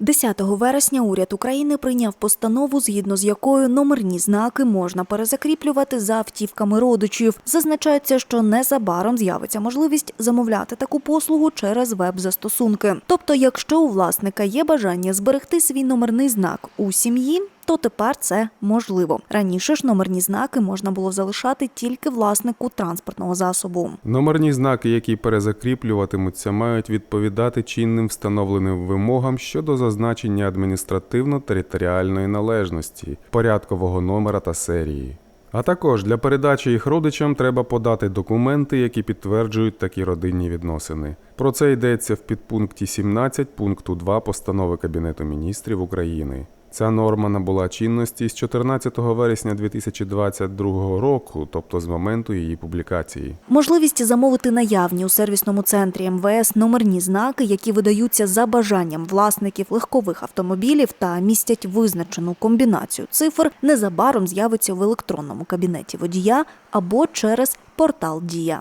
10 вересня уряд України прийняв постанову, згідно з якою номерні знаки можна перезакріплювати за автівками родичів. Зазначається, що незабаром з'явиться можливість замовляти таку послугу через веб-застосунки. Тобто, якщо у власника є бажання зберегти свій номерний знак у сім'ї. То тепер це можливо. Раніше ж номерні знаки можна було залишати тільки власнику транспортного засобу. Номерні знаки, які перезакріплюватимуться, мають відповідати чинним встановленим вимогам щодо зазначення адміністративно-територіальної належності, порядкового номера та серії. А також для передачі їх родичам треба подати документи, які підтверджують такі родинні відносини. Про це йдеться в підпункті 17 пункту 2 постанови Кабінету міністрів України. Ця норма набула чинності з 14 вересня 2022 року, тобто з моменту її публікації. Можливість замовити наявні у сервісному центрі МВС номерні знаки, які видаються за бажанням власників легкових автомобілів та містять визначену комбінацію цифр, незабаром з'явиться в електронному кабінеті водія або через портал Дія.